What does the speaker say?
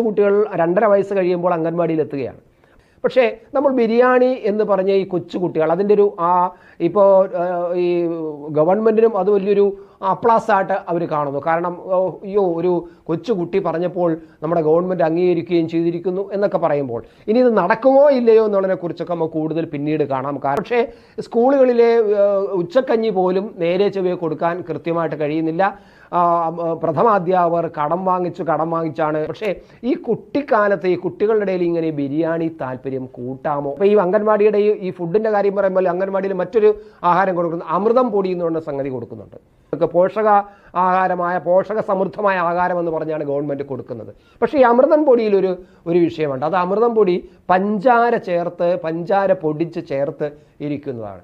കുട്ടികൾ രണ്ടര വയസ്സ് കഴിയുമ്പോൾ അംഗൻവാടിയിൽ എത്തുകയാണ്. പക്ഷേ നമ്മൾ ബിരിയാണി എന്ന് പറഞ്ഞ ഈ കൊച്ചു കുട്ടികൾ അതിന്റെ ഒരു ആ ഇപ്പോൾ ഈ ഗവൺമെന്റിനും അത് വലിയൊരു അപ്ലാസായിട്ട് അവർ കാണുന്നു. കാരണം അയ്യോ ഒരു കൊച്ചുകുട്ടി പറഞ്ഞപ്പോൾ നമ്മുടെ ഗവൺമെന്റ് അംഗീകരിക്കുകയും ചെയ്തിരിക്കുന്നു എന്നൊക്കെ പറയുമ്പോൾ ഇനി ഇത് നടക്കുമോ ഇല്ലയോ എന്നുള്ളതിനെക്കുറിച്ചൊക്കെ നമുക്ക് കൂടുതൽ പിന്നീട് കാണാം. കാരണം പക്ഷേ സ്കൂളുകളിലെ ഉച്ചക്കഞ്ഞി പോലും നേരെ ചെവിയെ കൊടുക്കാൻ കൃത്യമായിട്ട് കഴിയുന്നില്ല. പ്രഥമാധ്യാപകർ കടം വാങ്ങിച്ചു കടം വാങ്ങിച്ചാണ്. പക്ഷേ ഈ കുട്ടിക്കാലത്ത് ഈ കുട്ടികളുടെ ഇടയിൽ ഇങ്ങനെ ബിരിയാണി താല്പര്യം കൂട്ടാമോ? അപ്പോൾ ഈ അംഗൻവാടിയുടെ ഈ ഫുഡിന്റെ കാര്യം പറയുമ്പോൾ അംഗൻവാടിയിൽ മറ്റൊരു ആഹാരം കൊടുക്കുന്നു. അമൃതം പൊടി എന്ന് പറഞ്ഞ സംഗതി കൊടുക്കുന്നുണ്ട്. ഇതൊക്കെ പോഷക ആഹാരമായ പോഷക സമൃദ്ധമായ ആഹാരം എന്ന് പറഞ്ഞാണ് ഗവൺമെന്റ് കൊടുക്കുന്നത്. പക്ഷേ ഈ അമൃതം പൊടിയിൽ ഒരു ഒരു വിഷയമുണ്ട്. അത് അമൃതം പൊടി പഞ്ചാര ചേർത്ത് പഞ്ചാര പൊടിച്ച് ചേർത്ത് ഇരിക്കുന്നതാണ്.